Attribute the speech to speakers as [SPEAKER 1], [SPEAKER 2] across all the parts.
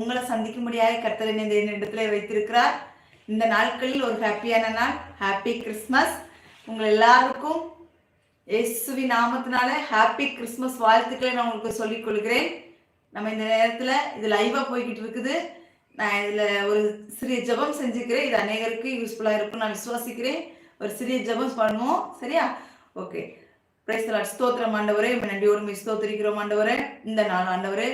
[SPEAKER 1] உங்களை சந்திக்க முடியாத கர்த்தர் இந்த இடத்துல வைத்திருக்கிறார். இந்த நாட்களில் ஒரு ஹாப்பியான நாள். ஹாப்பி கிறிஸ்மஸ் உங்கள் எல்லாருக்கும் இயேசுவி நாமத்தினால ஹாப்பி கிறிஸ்மஸ் வாழ்த்துக்களை நான் உங்களுக்கு சொல்லிக் கொள்கிறேன். நம்ம இந்த நேரத்தில் இது லைவாக போய்கிட்டு இருக்குது. நான் இதில் ஒரு சிறிய ஜெபம் செஞ்சுக்கிறேன். இது அநேகருக்கு யூஸ்ஃபுல்லாக இருக்கும் நான் விசுவாசிக்கிறேன். ஒரு சிறிய ஜெபம் பண்ணுவோம். சரியா? ஓகே பிரைஸ் ஸ்தோத்திரம் ஆண்டவரே. நன்றியோடு ஸ்தோத்திரிக்கிறோம் ஆண்டவரே. இந்த நாள் ஆண்டவரே.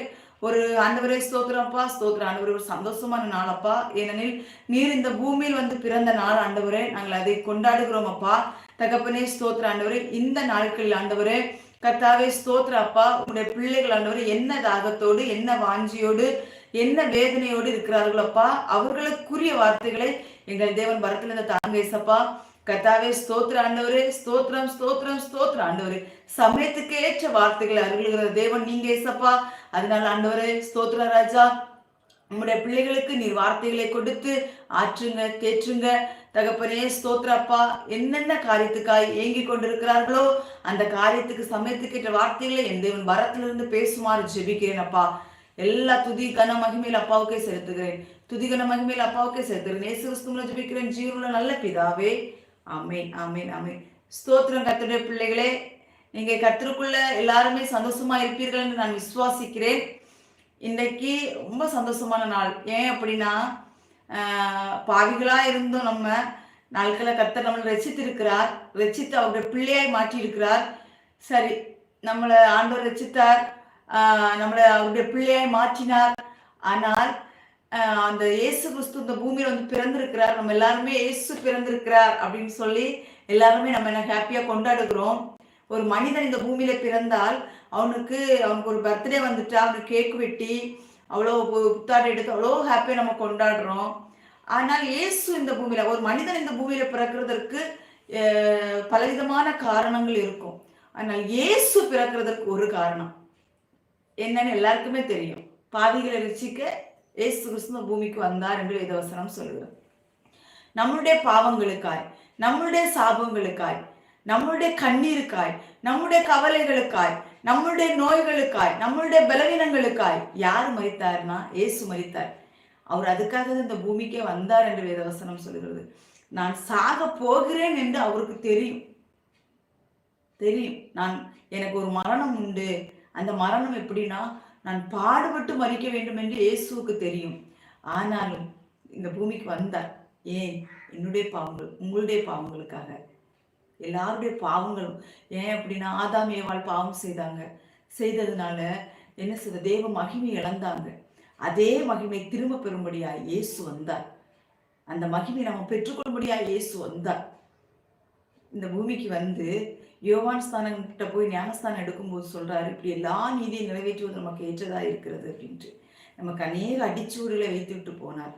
[SPEAKER 1] ஒரு ஆண்டவரே ஸ்தோத்திரம்ப்பா ஸ்தோத்திரம். ஆண்டவரே ஒரு சந்தோஷமான நாளப்பா ஏனெனில் நீர் இந்த பூமியில் வந்து பிறந்த நாள் ஆண்டவரே. நாங்கள் அதை கொண்டாடுகிறோம் அப்பா. தகப்பனே ஸ்தோத்திர ஆண்டவரே. இந்த நாட்களில் ஆண்டவரே கர்த்தாவே ஸ்தோத்திர அப்பா. உங்களுடைய பிள்ளைகள் ஆண்டவரே என்ன தாகத்தோடு என்ன வாஞ்சியோடு என்ன வேதனையோடு இருக்கிறார்களப்பா அவர்களுக்குரிய வார்த்தைகளை எங்கள் தேவன் பரத்திலிருந்து தாங்க கத்தாவே கர்த்தாவே ஸ்தோத்திர ஆண்டவரே ஸ்தோத்திரம் ஸ்தோத்திரம் ஸ்தோத்திர ஆண்டவரே. சமயத்துக்கு ஏற்ற வார்த்தைகளை அருள்கிற தேவன் நீங்க ஏசப்பா. அதனால ஆண்டவரே ஸ்தோத்திர ராஜா உங்களுடைய பிள்ளைகளுக்கு நீர் வார்த்தைகளை கொடுத்து ஆற்றுங்க தேற்றுங்க தகப்பனே ஸ்தோத்ரப்பா என்னென்ன காரியத்துக்காய் ஏங்கி கொண்டிருக்கிறார்களோ அந்த காரியத்துக்கு சமயத்துக்கேற்ற வார்த்தைகளை என் தேவன் வரத்திலிருந்து பேசுமாறு ஜெபிக்கிறேன் அப்பா. எல்லா துதி கன மகிமையில் அப்பாவுக்கே செலுத்துகிறேன். துதி கன மகிமையில் அப்பாவுக்கே செலுத்துகிறேன். நேசு கிறிஸ்துவில் ஜெபிக்கிறேன். ஜீவனுள்ள நல்ல பிதாவே ஆமேன் ஆமேன் ஆமேன். ஸ்தோத்திரம் கத்துடைய பிள்ளைகளே நீங்க கர்த்தருக்குள்ள எல்லாருமே சந்தோஷமா இருப்பீர்கள் என்று நான் விசுவாசிக்கிறேன். இன்றைக்கு ரொம்ப சந்தோஷமான நாள். ஏன் அப்படின்னா ஆஹ், பாவிகளா இருந்தோம் நம்ம. நாட்களை கத்தர் நம்மளை ரசித்திருக்கிறார். ரசித்து அவருடைய பிள்ளையாய் மாற்றியிருக்கிறார். சரி நம்மளை ஆண்டவர் ரசித்தார். நம்மளை அவருடைய பிள்ளையாய் மாற்றினார். ஆனால் அந்த இயேசு கிறிஸ்து இந்த பூமியில வந்து பிறந்திருக்கிறார். நம்ம எல்லாருமே இயேசு பிறந்திருக்கிறார் அப்படின்னு சொல்லி எல்லாருமே நம்ம என்ன ஹாப்பியா கொண்டாடுகிறோம். ஒரு மனிதன் இந்த பூமியில பிறந்தால் அவனுக்கு அவனுக்கு ஒரு பர்த்டே வந்துட்டா அவனுக்கு கேக் வெட்டி அவ்வளோ பு- புத்தாடை எடுத்து அவ்வளோ ஹாப்பியாக நம்ம கொண்டாடுறோம். ஆனால் இயேசு இந்த பூமியில ஒரு மனிதன் இந்த பூமியில பிறக்கிறதற்கு பலவிதமான காரணங்கள் இருக்கும். ஆனால் இயேசு பிறக்கிறதுக்கு ஒரு காரணம் என்னன்னு எல்லாருக்குமே தெரியும். பாவிகளை ரசிக்க ஏசு கிறிஸ்து பூமிக்கு வந்தார் என்று வேதவசனம் சொல்கிறார் நம்மளுடைய பாவங்களுக்காய் நம்மளுடைய சாபங்களுக்காய் நம்மளுடைய கண்ணீருக்காய் நம்முடைய கவலைகளுக்காய் நம்மளுடைய நோய்களுக்காய் நம்மளுடைய பலவீனங்களுக்காய் யார் மறித்தார்னா ஏசு மறித்தார். அவர் அதுக்காக இந்த பூமிக்கே வந்தார் என்று வேதவசனம் சொல்கிறது நான் சாக போகிறேன் என்று அவருக்கு தெரியும். தெரியும். நான் எனக்கு ஒரு மரணம் உண்டு. அந்த மரணம் எப்படின்னா நான் பாடுபட்டு மறிக்க வேண்டும் என்று இயேசுவுக்கு தெரியும். ஆனாலும் இந்த பூமிக்கு வந்தார் ஏன் என்னுடைய பாவங்கள் உங்களுடைய பாவங்களுக்காக? எல்லாருடைய பாவங்களும் ஏன் அப்படின்னா ஆதாம் ஏவாள் பாவம் செய்தாங்க. செய்ததுனால என்ன செய்த? தேவ மகிமை இழந்தாங்க. அதே மகிமை திரும்ப பெறும்படியா இயேசு வந்தார். அந்த மகிமை நம்ம பெற்றுக்கொள்ளும்படியா இயேசு வந்தார். இந்த பூமிக்கு வந்து யோவான் ஸ்தானம் கிட்ட போய் ஞானஸ்தானம் எடுக்கும்போது சொல்றாரு இப்படி எல்லா நீதியை நிறைவேற்றுவது நமக்கு ஏற்றதா இருக்கிறது அப்படின்ட்டு. நமக்கு அநேக அடிச்சுவடுகளை வைத்து விட்டு போனார்.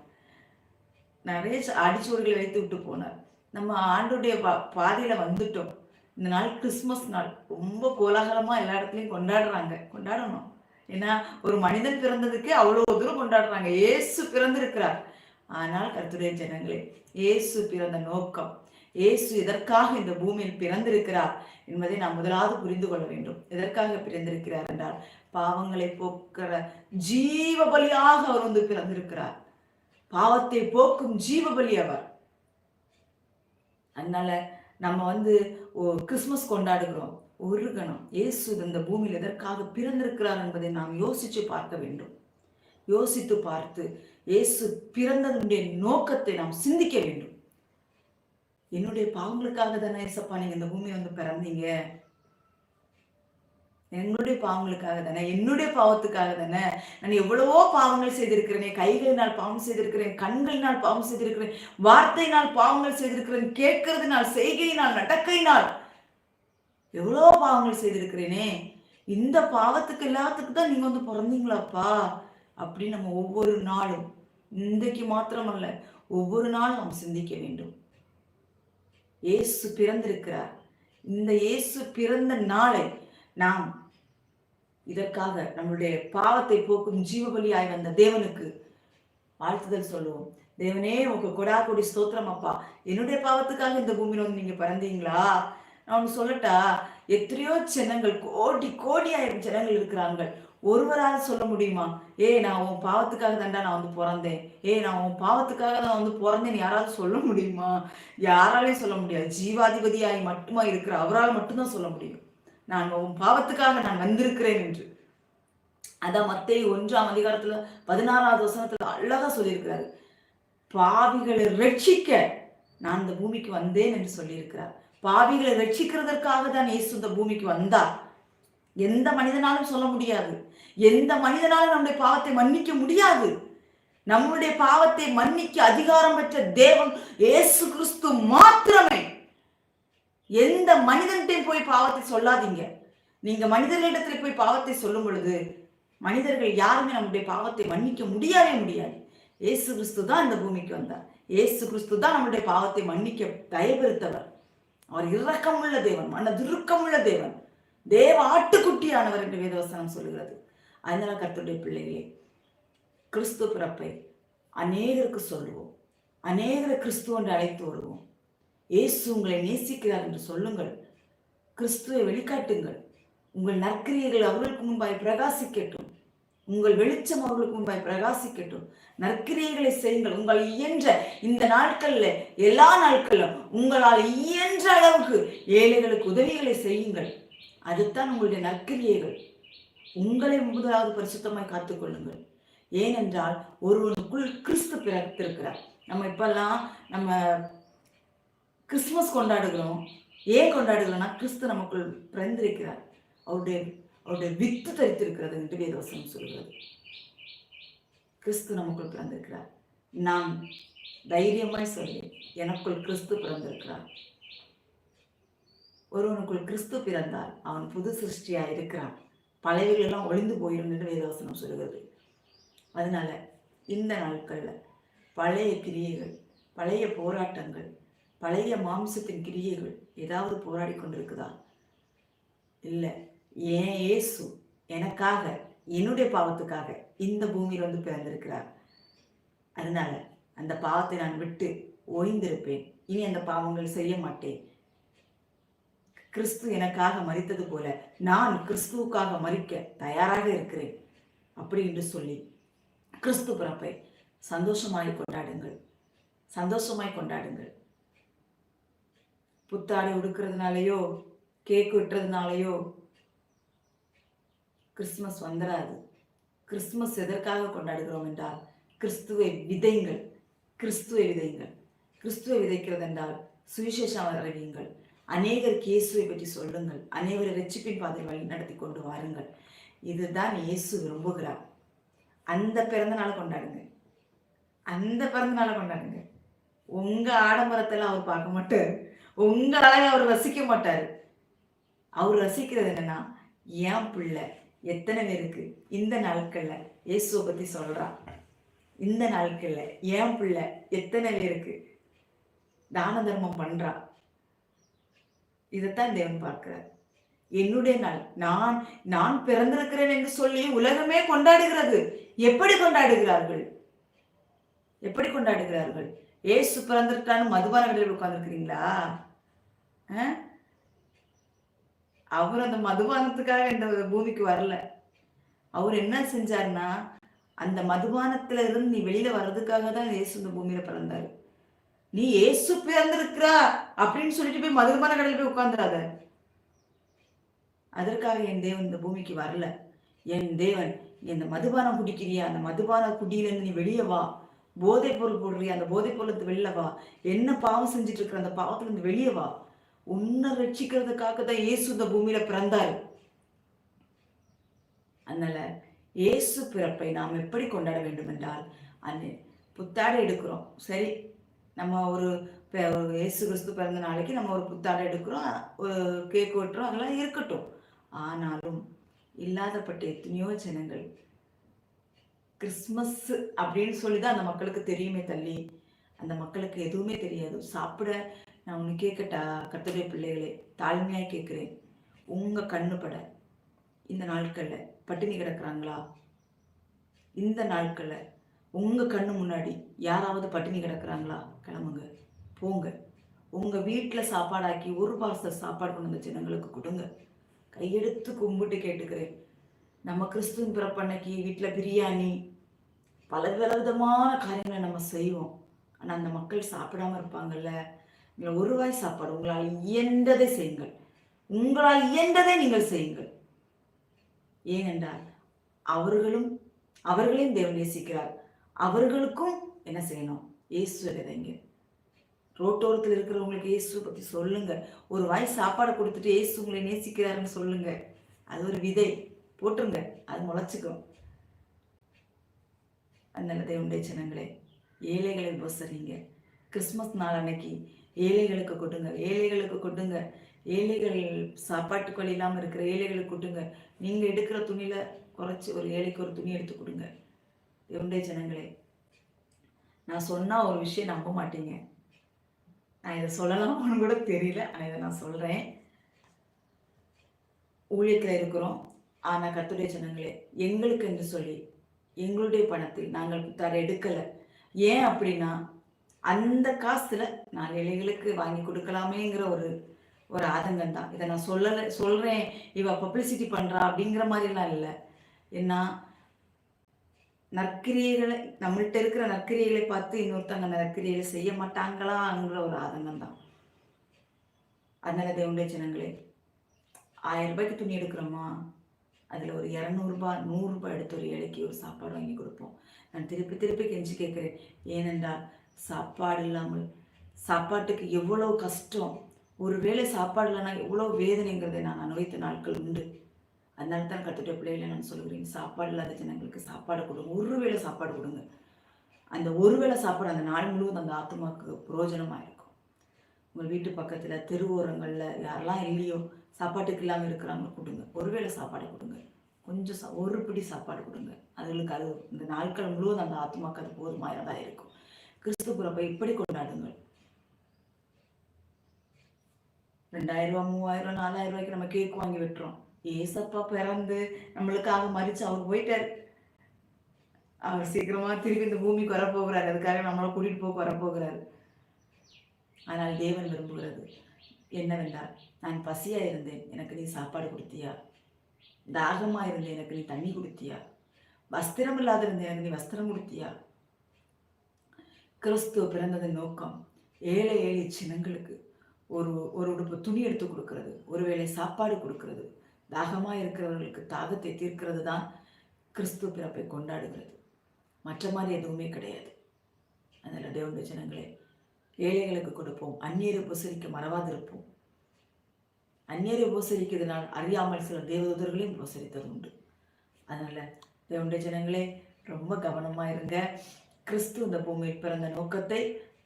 [SPEAKER 1] நிறைய அடிச்சூறுகளை வைத்து விட்டு போனார். நம்ம ஆண்டுடைய பா பாதையில வந்துட்டோம். இந்த நாள் கிறிஸ்மஸ் நாள். ரொம்ப கோலாகலமா எல்லா இடத்துலையும் கொண்டாடுறாங்க. கொண்டாடணும். ஏன்னா ஒரு மனிதன் பிறந்ததுக்கே அவ்வளோ தூரம் கொண்டாடுறாங்க. ஏசு பிறந்திருக்கிறார். ஆனால் கருத்துடைய ஜனங்களே இயேசு பிறந்த நோக்கம். இயேசு எதற்காக இந்த பூமியில் பிறந்திருக்கிறார் என்பதை நாம் முதலாவது புரிந்து கொள்ள வேண்டும். எதற்காக பிறந்திருக்கிறார் என்றால் பாவங்களை போக்குற ஜீவ பலியாக அவர் வந்து பிறந்திருக்கிறார். பாவத்தை போக்கும் ஜீவ பலி அவர். அதனால நம்ம வந்து கிறிஸ்மஸ் கொண்டாடுகிறோம். ஒரு கணம் இயேசு இந்த பூமியில் எதற்காக பிறந்திருக்கிறார் என்பதை நாம் யோசித்து பார்க்க வேண்டும். யோசித்து பார்த்து இயேசு பிறந்ததுடைய நோக்கத்தை நாம் சிந்திக்க வேண்டும். என்னுடைய பாவங்களுக்காக தானே ஏசப்பா நீங்க இந்த பூமியை வந்து பிறந்தீங்க? என்னுடைய பாவங்களுக்காக தானே என்னுடைய பாவத்துக்காக தானே? நான் எவ்வளவோ பாவங்கள் செய்திருக்கிறேன் கைகளினால் பாவம் செய்திருக்கிறேன் கண்களினால் பாவம் செய்திருக்கிறேன் வார்த்தையினால் பாவங்கள் செய்திருக்கிறேன் கேட்கறதுனால் செய்கையினால் நடக்கையினால் எவ்வளோ பாவங்கள் செய்திருக்கிறேனே. இந்த பாவத்துக்கு எல்லாத்துக்கு தான் நீங்க வந்து பிறந்தீங்களாப்பா? அப்படின்னு நம்ம ஒவ்வொரு நாளும் இன்றைக்கு மாத்திரமல்ல ஒவ்வொரு நாளும் நாம் சிந்திக்க வேண்டும். இயேசு பிறந்திருக்கிறார். இந்த இயேசு பிறந்த நாளை நாம் இதற்காக நம்மளுடைய பாவத்தை போக்கும் ஜீவபலியாய் வந்த தேவனுக்கு வாழ்த்துதல் சொல்லுவோம். தேவனே உங்க கொடா கொடி ஸ்தோத்திரம் அப்பா. என்னுடைய பாவத்துக்காக இந்த பூமியில வந்து நீங்க பிறந்தீங்களா? நான் சொல்லட்டா எத்தனையோ ஜனங்கள் கோடி கோடியாயிரம் ஜனங்கள் இருக்கிறாங்க ஒருவரால் சொல்ல முடியுமா? ஏ நான் உன் பாவத்துக்காக தாண்டா நான் வந்து பிறந்தேன். ஏ நான் உன் பாவத்துக்காக தான் வந்து பிறந்தேன்னு யாராவது சொல்ல முடியுமா? யாராலையும் சொல்ல முடியாது. ஜீவாதிபதியாய் மட்டுமா இருக்கிற அவரால் மட்டும்தான் சொல்ல முடியும். நான் உன் பாவத்துக்காக நான் வந்திருக்கிறேன் என்று. அதான் மத்திய ஒன்றாம் அதிகாரத்துல பதினாறாவது வசனத்துல அழகா சொல்லியிருக்கிறாரு. பாவிகளை ரட்சிக்க நான் இந்த பூமிக்கு வந்தேன் என்று சொல்லியிருக்கிறார். பாவிகளை ரட்சிக்கிறதற்காக தான் இயேசு இந்த பூமிக்கு வந்தார். எந்த மனிதனாலும் சொல்ல முடியாது. எந்த மனிதனாலும் நம்முடைய பாவத்தை மன்னிக்க முடியாது. நம்முடைய பாவத்தை மன்னிக்க அதிகாரம் பெற்ற தேவன் இயேசு கிறிஸ்து மாத்திரமே. எந்த மனிதன்கிட்டையும் போய் பாவத்தை சொல்லாதீங்க. நீங்க மனிதர்களிடத்தில் போய் பாவத்தை சொல்லும் பொழுது மனிதர்கள் யாருமே நம்முடைய பாவத்தை மன்னிக்க முடியவே முடியாது. ஏசு கிறிஸ்து தான் இந்த பூமிக்கு வந்தார். இயேசு கிறிஸ்து தான் நம்முடைய பாவத்தை மன்னிக்க தயபெருத்தவர் அவர் இரக்கமுள்ள தேவன் மன துருக்கமுள்ள தேவன். தேவ ஆட்டுக்குட்டியானவர் என்று வேதவசனம் சொல்லுகிறது. அதனால கர்த்தருடைய பிள்ளைகளே கிறிஸ்து பிறப்பை அநேகருக்கு சொல்லுவோம். அநேகரை கிறிஸ்துவ என்று அழைத்து வருவோம். இயேசு உங்களை நேசிக்கிறார் என்று சொல்லுங்கள். கிறிஸ்துவை வெளிக்காட்டுங்கள். உங்கள் நற்கிரியைகள் அவர்களுக்கு முன்பாய் பிரகாசிக்கட்டும். உங்கள் வெளிச்சம் அவர்களுக்கு முன்பாய் பிரகாசிக்கட்டும். நற்கிரியைகளை செய்யுங்கள். உங்கள் இயன்ற இந்த நாட்கள்ல எல்லா நாட்களிலும் உங்களால் இயன்ற அளவுக்கு ஏழைகளுக்கு உதவிகளை செய்யுங்கள். அதுதான் உங்களுடைய நற்கிரியைகள். உங்களை முதலாவது பரிசுத்தமாய் காத்துக்கொள்ளுங்கள். ஏனென்றால் ஒருவனுக்குள் கிறிஸ்து பிறத்திருக்கிறார் நம்ம இப்பெல்லாம் நம்ம கிறிஸ்துமஸ் கொண்டாடுகிறோம். ஏன் கொண்டாடுகிறோம்னா கிறிஸ்து நமக்குள் பிறந்திருக்கிறார். அவருடைய அவருடைய வித்து தரித்திருக்கிறது என்று வேதவசனம் சொல்கிறது. கிறிஸ்து நமக்குள் பிறந்திருக்கிறார். நான் தைரியமாய் சொல்லி எனக்குள் கிறிஸ்து பிறந்திருக்கிறார். ஒருவனுக்குள் கிறிஸ்து பிறந்தால் அவன் புது சிருஷ்டியாக இருக்கிறான். பழையவைகள் எல்லாம் ஒளிந்து போயிடும் என்று வேதவசனம் சொல்கிறது அதனால இந்த நாட்களில் பழைய கிரியைகள் பழைய போராட்டங்கள் பழைய மாம்சத்தின் கிரியைகள் ஏதாவது போராடி கொண்டிருக்குதா? இல்லை. ஏன் ஏசு எனக்காக என்னுடைய பாவத்துக்காக இந்த பூமியில் வந்து பிறந்திருக்கிறார்? அதனால அந்த பாவத்தை நான் விட்டு ஓய்ந்திருப்பேன். இனி அந்த பாவங்கள் செய்ய மாட்டேன். கிறிஸ்து எனக்காக மறித்தது போல நான் கிறிஸ்துவுக்காக மறிக்க தயாராக இருக்கிறேன். அப்படி என்று சொல்லி கிறிஸ்து பிறப்பை சந்தோஷமாய் கொண்டாடுங்கள். சந்தோஷமாய் கொண்டாடுங்கள். புத்தாடை உடுக்கிறதுனாலையோ கேக் விட்டுறதுனாலையோ கிறிஸ்துமஸ் வந்துடாது கிறிஸ்துமஸ் எதற்காக கொண்டாடுகிறோம் என்றால் கிறிஸ்துவை விதைங்கள். கிறிஸ்துவை விதைங்கள். கிறிஸ்துவை விதைக்கிறது என்றால் சுவிசேஷம் அறிவியுங்கள். அநேகர் இயேசுவை பற்றி சொல்லுங்கள். அநேகரை ரட்சிப்பின் பாதை வழி நடத்தி கொண்டு வாருங்கள். இதுதான் இயேசு விரும்புகிறார். அந்த பிறந்த நாளை கொண்டாடுங்க. அந்த பிறந்த நாளை கொண்டாடுங்க. உங்க ஆடம்பரத்தெல்லாம் அவர் பார்க்க மாட்டார். உங்க அழகை அவர் ரசிக்க மாட்டார். அவர் ரசிக்கிறது என்னன்னா ஏன் பிள்ளை எத்தனை பேருக்கு இந்த நாட்கள்ல இயேசுவை பத்தி சொல்றா? இந்த நாட்கள்ல ஏன் பிள்ளை எத்தனை பேருக்கு தான தர்மம் பண்றா? இதைத்தான் தேவன் பார்க்கிறார். என்னுடைய நாள் நான் நான் பிறந்திருக்கிறேன் என்று சொல்லி உலகமே கொண்டாடுகிறது. எப்படி கொண்டாடுகிறார்கள்? எப்படி கொண்டாடுகிறார்கள்? ஏசு பிறந்திருக்கான்னு மதுபான கடையில் உட்காந்துருக்கிறீங்களா அவர் அந்த மதுபானத்துக்காக இந்த பூமிக்கு வரல. அவர் என்ன செஞ்சார்னா அந்த மதுபானத்துல இருந்து நீ வெளியில வர்றதுக்காக தான் இயேசு இந்த பூமியில பிறந்தாரு. நீ ஏசு பிறந்திருக்கிறா அப்படின்னு சொல்லிட்டு போய் மதுபான கடையில் போய் உட்காந்துடாத அதற்காக என் தேவன் இந்த பூமிக்கு வரல. என் தேவன் இந்த மதுபானம் குடிக்கிறியா? அந்த மதுபான குடியிலேருந்து நீ வெளியே வா. போதை பொருள் போடுறியா? அந்த போதை பொருளுக்கு வெளில வா. என்ன பாவம் செஞ்சுட்டு இருக்கிற அந்த பாவத்துலேருந்து வெளியே வா. உன்னை ரட்சிக்கிறதுக்காக தான் இயேசு இந்த பூமியில பிறந்தாரு. அதனால இயேசு பிறப்பை நாம் எப்படி கொண்டாட வேண்டும் என்றால் அந்த புத்தாடை எடுக்கிறோம். சரி நம்ம ஒரு இயேசு கிறிஸ்து பிறந்த நாளைக்கு நம்ம ஒரு புத்தாடை எடுக்கிறோம் ஒரு கேக் வெட்டுறோம் அதெல்லாம் இருக்கட்டும். ஆனாலும் இல்லாதப்பட்ட எத்தனையோ ஜனங்கள் கிறிஸ்மஸ் அப்படின்னு சொல்லி தான் அந்த மக்களுக்கு தெரியுமே தள்ளி. அந்த மக்களுக்கு எதுவுமே தெரியாது. சாப்பிட நான் ஒன்று கேட்கட்டா கத்துடைய பிள்ளைகளே தாழ்மையாக கேட்குறேன். உங்கள் கண்ணுப்பட இந்த நாட்களில் பட்டினி கிடக்குறாங்களா? இந்த நாட்களில் உங்கள் கண்ணு முன்னாடி யாராவது பட்டினி கிடக்குறாங்களா? கிளம்புங்க. போங்க. உங்கள் வீட்டில் சாப்பாடாக்கி ஒரு பார்சல் சாப்பாடு கொண்டு வந்த ஜனங்களுக்கு கொடுங்க. கையெடுத்து கும்பிட்டு கேட்டுக்கிறேன். நம்ம கிறிஸ்துவின் பிறப்பன்னைக்கு வீட்டில் பிரியாணி பல விதமான காரியங்களை நம்ம செய்வோம். ஆனால் அந்த மக்கள் சாப்பிடாம இருப்பாங்கல்ல? இல்லை ஒரு வாய் சாப்பாடு உங்களால் இயன்றதை செய்யுங்கள். உங்களால் இயன்றதை நீங்கள் செய்யுங்கள். ஏனென்றால் அவர்களும் அவர்களையும் தேவன் நேசிக்கிறார். அவர்களுக்கும் என்ன செய்யணும்? இயேசு விதைங்க ரோட்டோரத்தில் இருக்கிறவங்களுக்கு இயேசு பற்றி சொல்லுங்க. ஒரு வாய் சாப்பாடு கொடுத்துட்டு இயேசு உங்களை நேசிக்கிறாருன்னு சொல்லுங்க. அது ஒரு விதை. போட்டுருங்க. அது முளைச்சிக்கும். அதனால தேவனுடைய ஜனங்களே ஏழைகளை உபசரிங்க கிறிஸ்மஸ் நாள் அன்னைக்கு ஏழைகளுக்கு கொடுங்க. ஏழைகளுக்கு கொடுங்க. ஏழைகள் சாப்பாட்டுக்கு இல்லாமல் இருக்கிற ஏழைகளுக்கு கொடுங்க. நீங்கள் எடுக்கிற துணியில் குறைச்சி ஒரு ஏழைக்கு ஒரு துணி எடுத்து கொடுங்க. தேவனுடைய ஜனங்களே நான் சொன்னால் ஒரு விஷயம் நம்ப மாட்டீங்க. நான் இதை சொல்லலாமான்னு கூட தெரியல ஆனால் இதை நான் சொல்கிறேன் ஊழியத்தில் இருக்கிறோம். ஆனால் கத்துடைய ஜனங்களே எங்களுக்கு என்று சொல்லி எங்களுடைய பணத்தில் நாங்கள் தர எடுக்கலை. ஏன் அப்படின்னா அந்த காசுல நான் ஏழைகளுக்கு வாங்கி கொடுக்கலாமேங்கிற ஒரு ஒரு ஆதங்கம் தான். இதை நான் சொல்லலை சொல்கிறேன் இவ பப்ளிசிட்டி பண்ணுறா அப்படிங்கிற மாதிரிலாம் இல்லை. ஏன்னா நற்கிரியைகளை நம்மள்கிட்ட இருக்கிற நற்கிரியைகளை பார்த்து இன்னொருத்தவங்க நற்கிரியைகளை செய்ய மாட்டாங்களாங்கிற ஒரு ஆதங்கம் தான் அதனால தேவனுடைய ஜனங்களே ஆயிரம் ரூபாய்க்கு துணி எடுக்கிறோமா? அதில் ஒரு இரநூறுபா நூறுரூபா எடுத்து ஒரு ஏழைக்கு ஒரு சாப்பாடு வாங்கி கொடுப்போம். நான் திருப்பி திருப்பி கெஞ்சி கேட்குறேன். ஏனென்றால் சாப்பாடு இல்லாமல் சாப்பாட்டுக்கு எவ்வளோ கஷ்டம்? ஒரு வேளை சாப்பாடு இல்லைன்னா எவ்வளோ வேதனைங்கிறதை நான் அனுபவித்த நாட்கள் உண்டு. அதனால தான் கற்றுட்ட பிள்ளைகளை நான் சொல்கிறேன் சாப்பாடு இல்லாத ஜனங்களுக்கு சாப்பாடு கொடுங்க. ஒரு வேளை சாப்பாடு கொடுங்க. அந்த ஒரு வேளை சாப்பாடு அந்த நாள் முழுவதும் அந்த ஆத்மாவுக்கு பிரயோஜனமாக இருக்கும் உங்கள் வீட்டு பக்கத்தில் தெருவோரங்களில் யாரெல்லாம் இல்லையோ சாப்பாட்டுக்கு இல்லாமல் இருக்கிறாங்க கொடுங்க. ஒரு வேளை சாப்பாடு கொடுங்க. கொஞ்சம் சா ஒரு பிடி சாப்பாடு கொடுங்க. அதுகளுக்கு அது இந்த நாட்கள் முழுவதும் அந்த ஆத்மாக்கு அது போதுமானதாக இருக்கும். கிறிஸ்து பிறப்பை இப்படி கொண்டாடுங்கள். ரெண்டாயிரம் ரூபா மூவாயிரம் நாலாயிரம் ரூபாய்க்கு நம்ம கேக் வாங்கி விட்டுறோம். ஏசப்பா பிறந்து நம்மளுக்காக மறிச்சு அவர் போயிட்டார். அவர் சீக்கிரமா திரும்பி இந்த பூமிக்கு வரப்போகிறார். அதுக்காக நம்மளை கூட்டிட்டு போக வரப்போகிறார். ஆனால் தேவன் விரும்புகிறது என்னவென்றால் நான் பசியா இருந்தேன். எனக்கு நீ சாப்பாடு கொடுத்தியா? தாகமா இருந்தேன். எனக்கு நீ தண்ணி கொடுத்தியா? வஸ்திரம் இல்லாத இருந்தேன். எனக்கு நீ வஸ்திரம் கொடுத்தியா? கிறிஸ்துவ பிறந்ததன் நோக்கம் ஏழை ஏழை சின்னங்களுக்கு ஒரு ஒரு உடுப்பு துணி எடுத்து கொடுக்கறது. ஒருவேளை சாப்பாடு கொடுக்கறது. தாகமாக இருக்கிறவர்களுக்கு தாகத்தை தீர்க்கிறது தான் கிறிஸ்துவ பிறப்பை கொண்டாடுகிறது. மற்ற மாதிரி எதுவுமே கிடையாது. அதனால் தேவனுடைய ஜனங்களே ஏழைகளுக்கு கொடுப்போம் அந்நியரை உபசரிக்க மறவாதிருப்போம். அந்நியரை உபசரிக்கிறதுனால் அறியாமல் சில தேவதூதர்களையும் உபசரித்தது உண்டு. அதனால் தேவனுடைய ஜனங்களே ரொம்ப கவனமாக இருங்க. கிறிஸ்து இந்த பூமியில் பிறந்த நோக்கத்தை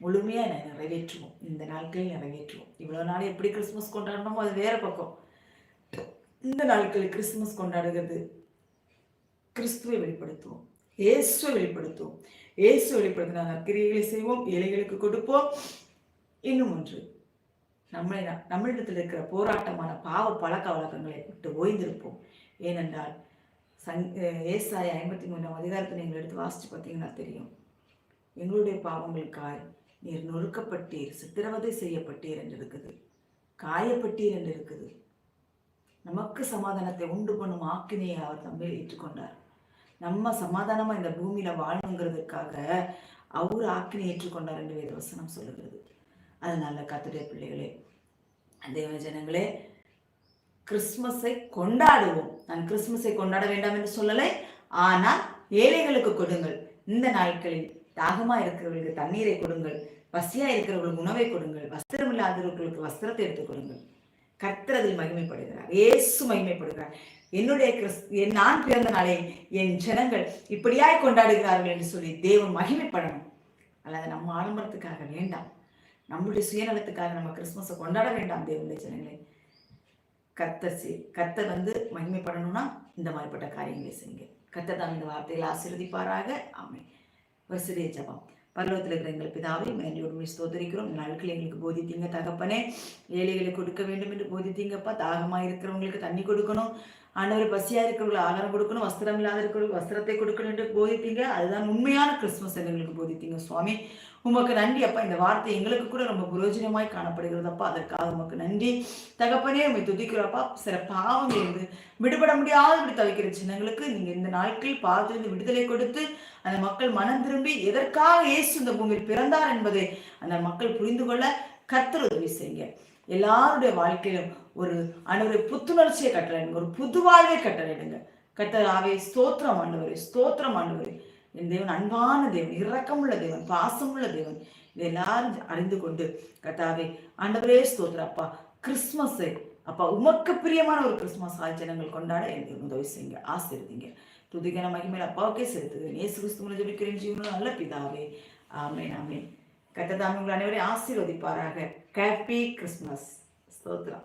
[SPEAKER 1] முழுமையாக நிறைவேற்றுவோம். இந்த நாட்களில் நிறைவேற்றுவோம். இவ்வளோ நாள் எப்படி கிறிஸ்மஸ் கொண்டாடணுமோ அது வேறு பக்கம். இந்த நாட்களில் கிறிஸ்துமஸ் கொண்டாடுகிறது. கிறிஸ்துவை வெளிப்படுத்துவோம். இயேசுவை வெளிப்படுத்துவோம். இயேசு வெளிப்படுத்தின நற்கிரியைகளை செய்வோம் ஏழைகளுக்கு கொடுப்போம். இன்னும் ஒன்று நம்மளை நம்மளிடத்தில் இருக்கிற போராட்டமான பாவ பழக்க வழக்கங்களை விட்டு ஓய்ந்திருப்போம். ஏனென்றால் சங் ஏசாய ஐம்பத்தி மூணாம் அதிகாரத்தை நீங்கள் எடுத்து வாசித்து பார்த்தீங்கன்னா தெரியும். எங்களுடைய பாவங்களுக்காய் நீர் நொறுக்கப்பட்டீர் சித்திரவதை செய்யப்பட்டீர் என்று இருக்குது காயப்பட்டீர் என்று இருக்குது நமக்கு சமாதானத்தை உண்டு பண்ணும் ஆக்கினையை அவர் தம்மில் ஏற்றுக்கொண்டார். நம்ம சமாதானமா இந்த பூமியில வாழணுங்கிறதுக்காக அவர் ஆக்கினை ஏற்றுக்கொண்டார் என்று வேதவசனம் சொல்லுகிறது. அதனால கத்துடைய பிள்ளைகளே தேவ ஜனங்களே கிறிஸ்மஸை கொண்டாடுவோம். நான் கிறிஸ்மஸை கொண்டாட வேண்டாம் என்று சொல்லலை. ஆனால் ஏழைகளுக்கு கொடுங்கள். இந்த நாட்களில் தாகமா இருக்கிறவர்களுக்கு தண்ணீரை கொடுங்கள். பசியா இருக்கிறவர்களுக்கு உணவை கொடுங்கள். வஸ்திரம் இல்லாதவர்களுக்கு வஸ்திரத்தை எடுத்துக் கொடுங்கள் கர்த்தரதில் மகிமைப்படுகிறார். ஏசு மகிமைப்படுகிறார். என்னுடைய கிறிஸ் என் நான் பிறந்த நாளை என் ஜனங்கள் இப்படியாய் கொண்டாடுகிறார்கள் என்று சொல்லி தேவன் மகிமைப்படணும். அல்லது நம்ம ஆடம்பரத்துக்காக வேண்டாம். நம்முடைய சுயநலத்துக்காக நம்ம கிறிஸ்மஸை கொண்டாட வேண்டாம் தேவனுடைய ஜனங்களை. கத்த கத்தை வந்து மகிமைப்படணும்னா இந்த மாதிரிப்பட்ட காரியங்களை செய்யுங்க. கத்தை தான் இந்த வார்த்தையில் ஆசீர்வதிப்பாராக. ஆமை ஒரு சிறிய ஜபம். பரலோகத்தில் இருக்கிற எங்கள் பிதாவை மேலையோடு ஸ்தோதரிக்கிறோம் நாட்கள் எங்களுக்கு போதித்தீங்க தகப்பனே. ஏழைகளை கொடுக்க வேண்டும் என்று போதித்தீங்கப்பா. தாகமாக இருக்கிறவங்களுக்கு தண்ணி கொடுக்கணும். ஆண்டவர் பசியாக இருக்கிறவங்களுக்கு ஆகாரம் கொடுக்கணும். வஸ்திரம் இல்லாத இருக்கிறவங்களுக்கு வஸ்திரத்தை கொடுக்கணும் என்று போதித்தீங்க. அதுதான் உண்மையான கிறிஸ்துமஸ் எங்களுக்கு போதித்தீங்க சுவாமி. உமக்கு நன்றி அப்பா. இந்த வார்த்தை எங்களுக்கு கூட ரொம்ப புரோஜனமாய் காணப்படுகிறது அப்பா அதற்காக உமக்கு நன்றி. தகப்பனே உண்மை துதிக்கிறப்பா சில பாவங்கள் வந்து விடுபட முடியாது இப்படி தவிக்கிற சின்னங்களுக்கு நீங்க இந்த நாட்களில் பாவத்திலிருந்து விடுதலை கொடுத்து அந்த மக்கள் மனம் திரும்பி எதற்காக இயேசு இந்த பூமியில் பிறந்தார் என்பதை அந்த மக்கள் புரிந்து கொள்ள கர்த்தர் உதவி செய்யுங்க. எல்லாருடைய வாழ்க்கையிலும் ஒரு அனைவரை புத்துணர்ச்சியை கட்டளையிடுங்க. ஒரு புது வாழ்வை கட்டளையிடுங்க. கர்த்தராவே ஸ்தோத்திரம் ஆண்டவரே ஸ்தோத்திரம் ஆண்டவரே. என் தேவன் அன்பான தேவன் இரக்கமுள்ள தேவன் பாசமுள்ள தேவன். இதை எல்லாரும் அறிந்து கொண்டு கர்த்தாவே ஆண்டவரே ஸ்தோத்திரப்பா அப்பா. கிறிஸ்மஸை அப்பா உமக்கு பிரியமான ஒரு கிறிஸ்மஸ் ஆச்சரியங்கள் கொண்டாட எனக்கு உதவி செய்யுங்க. ஆசிர்வதிங்க. துதிகன மகிமையில் அப்பாவுக்கே சேர்த்து இயேசு கிறிஸ்துவனை மூலம் ஜெபிக்கிறேன். ஜீவனும் நல்ல பிதாவே. ஆமென் ஆமென். கத்ததாமி உங்கள் அனைவரையும் ஆசீர்வதிப்பாராக. Happy Christmas ஸ்தோத்ரா